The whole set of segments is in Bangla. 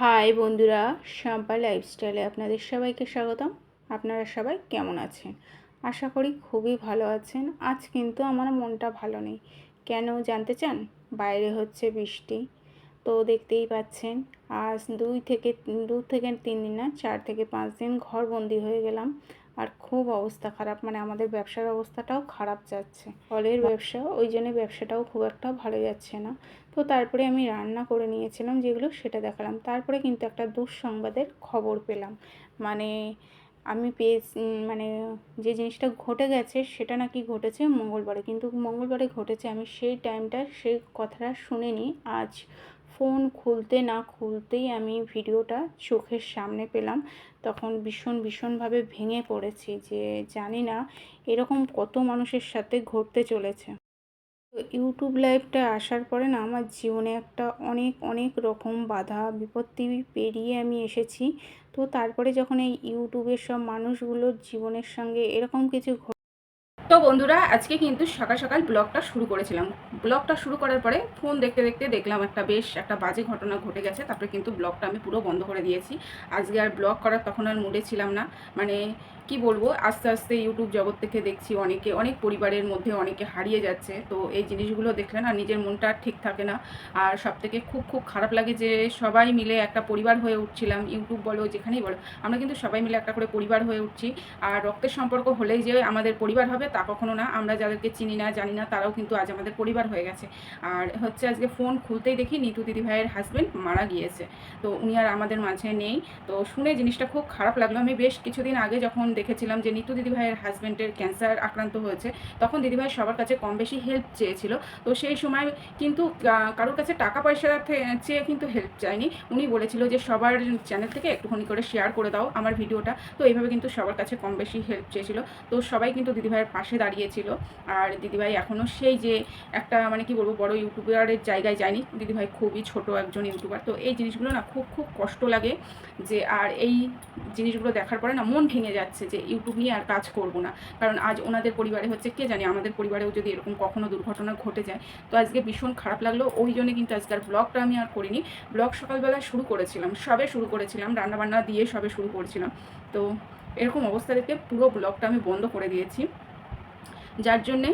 হাই বন্ধুরা শাম্পা লাইফস্টাইলে আপনাদের সবাইকে স্বাগতম। আপনারা সবাই কেমন আছেন? আশা করি খুবই ভালো আছেন। আজ কিন্তু আমার মনটা ভালো নেই। কেন জানতে চান? বাইরে হচ্ছে বৃষ্টি। তো দেখতেই পাচ্ছেন, আজ দুই থেকে, দু থেকে তিন দিন না, চার থেকে পাঁচ দিন ঘরবন্দি হয়ে গেলাম। আর খুব অবস্থা খারাপ মানে আমাদের ব্যবসার অবস্থাটাও খারাপ যাচ্ছে। ফলের ব্যবসা, ওই জন্য ব্যবসাটাও খুব একটা ভালো যাচ্ছে না। তো তারপরে আমি রান্না করে নিয়েছিলাম যেগুলো, সেটা দেখালাম। তারপরে কিন্তু একটা দুঃসংবাদের খবর পেলাম। মানে আমি পেয়ে মানে যে জিনিসটা ঘটে গেছে, সেটা নাকি ঘটেছে মঙ্গলবারে। কিন্তু মঙ্গলবারে ঘটেছে, আমি সেই টাইমটা সেই কথাটা শুনিনি। আজ ফোন খুলতে না খুলতেই আমি ভিডিওটা চোখের সামনে পেলাম। তখন ভীষণ, ভীষণভাবে ভেঙে পড়েছি যে জানি না এরকম কত মানুষের সাথে ঘটতে চলেছে। ইউটিউব লাইভটা আসার পরে না আমার জীবনে একটা অনেক অনেক রকম বাধা, বিপত্তি পেরিয়ে আমি এসেছি। তো তারপরে যখন এই ইউটিউবের সব মানুষগুলোর জীবনের সঙ্গে এরকম কিছু তো বন্ধুরা, আজকে কিন্তু সকাল সকাল ব্লগটা শুরু করেছিলাম। ব্লগটা শুরু করার পরে ফোন দেখতে দেখতে দেখলাম একটা বেশ একটা বাজে ঘটনা ঘটে গেছে, তারপরে কিন্তু ব্লগটা আমি পুরো বন্ধ করে দিয়েছি। আজকে আর ব্লগ করার তখন আর মুডে ছিলাম না। মানে কি বলব, আস্তে আস্তে ইউটিউব জগৎ থেকে দেখছি অনেকে, অনেক পরিবারের মধ্যে অনেকে হারিয়ে যাচ্ছে। তো এই জিনিসগুলো দেখলে না নিজের মনটা ঠিক থাকে না। আর সব থেকে খুব খুব খারাপ লাগে যে সবাই মিলে একটা পরিবার হয়ে উঠছিলাম ইউটিউব বলো, যেখানেই বলো, আমরা কিন্তু সবাই মিলে একটা করে পরিবার হয়ে উঠছি। আর রক্তের সম্পর্ক হলেই যে আমাদের পরিবার হবে, তা কখনো না, আমরা যাদেরকে চিনি না, জানি না, তারাও কিন্তু আজ আমাদের পরিবার হয়ে গেছে। আর হচ্ছে আজকে ফোন খুলতেই দেখি নিতু দিদি ভাইয়ের হাজব্যান্ড মারা গিয়েছে। তো উনি আর আমাদের মাঝে নেই। তো শুনে জিনিসটা খুব খারাপ লাগল। আমি বেশ কিছুদিন আগে যখন দেখেছিলাম যে নিতু দিদিভাইয়ের হাজব্যান্ডের ক্যান্সার আক্রান্ত হয়েছে, তখন দিদিভাই সবার কাছে কম বেশি হেল্প চেয়েছিল। তো সেই সময় কিন্তু কারোর কাছে টাকা পয়সা চেয়ে কিন্তু হেল্প চায়নি উনি বলেছিল যে সবার চ্যানেল থেকে একটুখানি করে শেয়ার করে দাও আমার ভিডিওটা তো এইভাবে কিন্তু সবার কাছে কম বেশি হেল্প চেয়েছিল। তো সবাই কিন্তু দিদিভাইয়ের পাশে দাঁড়িয়েছিল। আর দিদিভাই এখনও সেই যে একটা মানে কি বলব, বড় ইউটিউবারের জায়গায় যায়নি। দিদিভাই খুবই ছোট একজন ইউটিউবার। তো এই জিনিসগুলো না খুব খুব কষ্ট লাগে যে, আর এই জিনিসগুলো দেখার পরে না মন ভেঙে যাচ্ছে যে, ইউটিউব নিয়ে আর কাজ করব না। কারণ আজ ওনাদের পরিবারে হচ্ছে, কে জানে আমাদের পরিবারেও যদি এরকম কখনো দুর্ঘটনা ঘটে যায়। তো আজকে ভীষণ খারাপ লাগল। ওই জন্য কিন্তু আজকের ব্লগটা আমি আর করিনি। ব্লগ সকালবেলা শুরু করেছিলাম, সবে শুরু করেছিলাম, রান্নাবান্না দিয়ে সবে শুরু করেছিলাম। তো এরকম অবস্থা দেখে পুরো ব্লগটা আমি বন্ধ করে দিয়েছি। যার জন্যে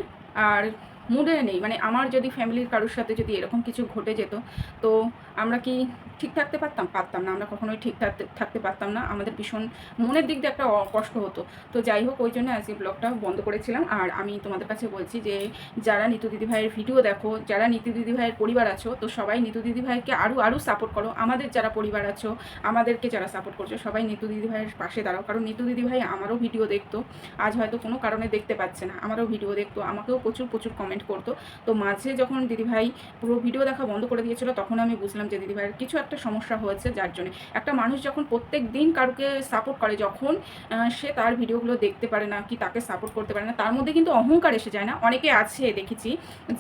আর মুডে নেই। মানে আমার যদি ফ্যামিলির কারোর সাথে যদি এরকম কিছু ঘটে যেত, তো আমরা কি ঠিক থাকতে পারতাম? পারতাম না। আমরা কখনোই ঠিক থাকতে থাকতে পারতাম না। আমাদের ভীষণ মনের দিক দিয়ে একটা কষ্ট হতো। তো যাই হোক, ওই জন্য আজকে ব্লগটা বন্ধ করেছিলাম। আর আমি তোমাদের কাছে বলছি যে, যারা নিতু দিদিভাইয়ের ভিডিও দেখো, যারা নিতু দিদিভাইয়ের পরিবার আছো, তো সবাই নিতু দিদিভাইকে আরও আরও সাপোর্ট করো। আমাদের যারা পরিবার আছো, আমাদেরকে যারা সাপোর্ট করছ, সবাই নিতু দিদিভাইয়ের পাশে দাঁড়াও। কারণ নিতু দিদিভাই আমারও ভিডিও দেখতো। আজ হয়তো কোনো কারণে দেখতে পাচ্ছে না। আমারও ভিডিও দেখতো। আমাকেও প্রচুর প্রচুর কমেন্ট করতো। তো মাঝে যখন দিদিভাই পুরো ভিডিও দেখা বন্ধ করে দিয়েছিল, তখন আমি বুঝলাম যে দিদিভাইয়ের কিছু একটা সমস্যা হয়েছে যার জন্য। একটা মানুষ যখন প্রত্যেক দিন কারোকে সাপোর্ট করে, যখন সে তার ভিডিওগুলো দেখতে পারে না, কি তাকে সাপোর্ট করতে পারে না, তার মধ্যে কিন্তু অহংকার এসে যায় না। অনেকে আছে, দেখেছি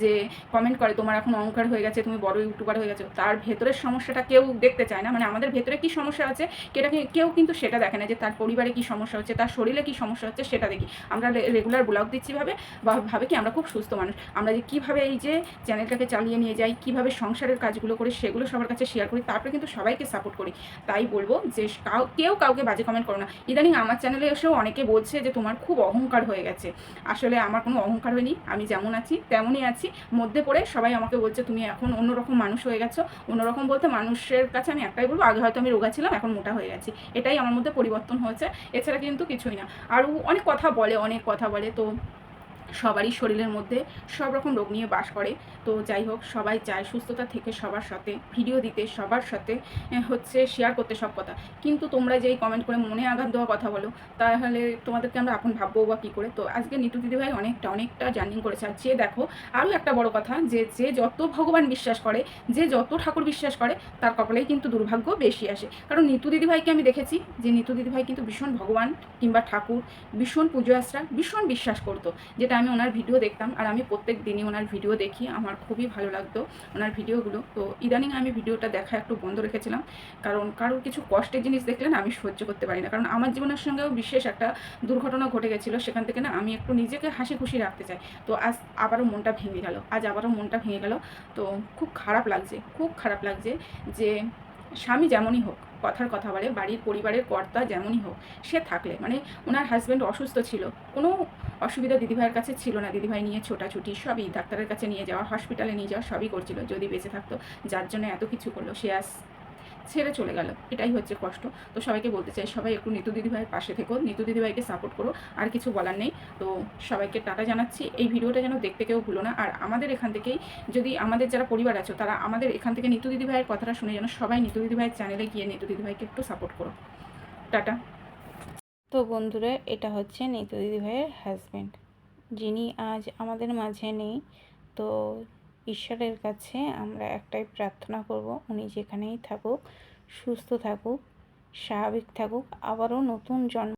যে কমেন্ট করে, তোমার এখন অহংকার হয়ে গেছে, তুমি বড় ইউটিউবার হয়ে গেছো। তার ভেতরের সমস্যাটা কেউ দেখতে চায় না। মানে আমাদের ভেতরে কি সমস্যা আছে কেটাকে কেউ কিন্তু সেটা দেখে না যে তার পরিবারে কি সমস্যা হচ্ছে, তার শরীরে কি সমস্যা হচ্ছে, সেটা দেখি। আমরা রেগুলার ব্লগ দিচ্ছি ভাবে, বা, ভাবে কি আমরা খুব সুস্থ মানুষ। আমরা যে কীভাবে এই যে চ্যানেলটাকে চালিয়ে নিয়ে যাই, কীভাবে সংসারের কাজগুলো করে সেগুলো সবার কাছে শেয়ার করি, তারপরে কিন্তু সবাইকে সাপোর্ট করি। তাই বলব যে কাউ, কেউ কাউকে বাজে কমেন্ট করো না। ইদানিং আমার চ্যানেলে এসেও অনেকে বলছে যে তোমার খুব অহংকার হয়ে গেছে। আসলে আমার কোনো অহংকার হয়নি, আমি যেমন আছি তেমনই আছি। মধ্যে পড়ে সবাই আমাকে বলছে, তুমি এখন অন্যরকম মানুষ হয়ে গেছো। অন্যরকম বলতে মানুষের কাছে আমি একটাই বলব, আগে হয়তো আমি রোগা ছিলাম, এখন মোটা হয়ে গেছি। এটাই আমার মধ্যে পরিবর্তন হয়েছে। এছাড়া কিন্তু কিছুই না। আরও অনেক কথা বলে, অনেক কথা বলে। তো সবারই শরীরের মধ্যে সব রকম রোগ নিয়ে বাস করে। তো যাই হোক, সবাই চায় সুস্থতা থেকে সবার সাথে, ভিডিও দিতে সবার সাথে হচ্ছে শেয়ার করতে সব কথা। কিন্তু তোমরা যেই কমেন্ট করে মনে আঘাত দেওয়া কথা বলো, তাহলে তোমাদেরকে আমরা আপন ভাববো বা কী করে? তো আজকে নিতু দিদিভাই অনেকটা অনেকটা জার্নিং করেছে। আর যে দেখো আরও একটা বড় কথা যে যে যত ভগবান বিশ্বাস করে, যে যত ঠাকুর বিশ্বাস করে, তার কপালেই কিন্তু দুর্ভাগ্য বেশি আসে। কারণ নিতু দিদিভাইকে আমি দেখেছি যে নিতু দিদিভাই কিন্তু ভীষণ ভগবান কিংবা ঠাকুর, ভীষণ পুজো আশ্রা ভীষণ বিশ্বাস করতো। যেটা আমি ওনার ভিডিও দেখতাম আর আমি প্রত্যেক দিনই ওনার ভিডিও দেখি, আমার খুবই ভালো লাগতো ওনার ভিডিওগুলো তো ইদানিং আমি ভিডিওটা দেখা একটু বন্ধ রেখেছিলাম, কারণ কারোর কিছু কষ্টের জিনিস দেখলে না আমি সহ্য করতে পারি না। কারণ আমার জীবনের সঙ্গেও বিশেষ একটা দুর্ঘটনা ঘটে গেছিল, সেখান থেকে না আমি একটু নিজেকে হাসি খুশি রাখতে চাই। তো আজ আবারও মনটা ভেঙে গেল, আজ আবারও মনটা ভেঙে গেল। তো খুব খারাপ লাগছে, খুব খারাপ লাগছে যে স্বামী যেমনই হোক, কথার কথা বলে, বাড়ির পরিবারের কর্তা যেমনই হোক, সে থাকলে মানে ওনার হাজব্যান্ড অসুস্থ ছিল, কোনো অসুবিধা দিদিভাইয়ের কাছে ছিল না, দিদিভাই নিয়ে ছোটাছুটি সবই ডাক্তারের কাছে নিয়ে যাওয়া হসপিটালে নিয়ে যাওয়া সবই করছিল, যদি বেঁচে থাকতো, যার জন্য এত কিছু করল, সে আজ ছেড়ে চলে গেল। এটাই হচ্ছে কষ্ট। তো সবাইকে বলতে চাই, সবাই একটু নিতু দিদিভাইয়ের পাশে থেকো। নিতু দিদিভাইকে সাপোর্ট করো, আর কিছু বলার নেই। তো সবাইকে টাটা জানাচ্ছি। এই ভিডিওটা যেন দেখতে কেউ ভুলো না। আর আমাদের এখান থেকেই যদি আমাদের যারা পরিবার আছো, তারা আমাদের এখান থেকে নিতু দিদিভাইয়ের কথাটা শুনে যেন সবাই নিতু দিদিভাইয়ের চ্যানেলে গিয়ে নিতু দিদিভাইকে একটু সাপোর্ট করো। টাটা। তো বন্ধুরা, এটা হচ্ছে নিতু দিদিভাইয়ের হাজব্যান্ড যিনি আজ আমাদের মাঝে নেই। তো ঈশ্বরের কাছে আমরা একটাই প্রার্থনা করব, উনি যেখানেই থাকুক, সুস্থ থাকুক, স্বাভাবিক থাকুক, আবারও নতুন জন্ম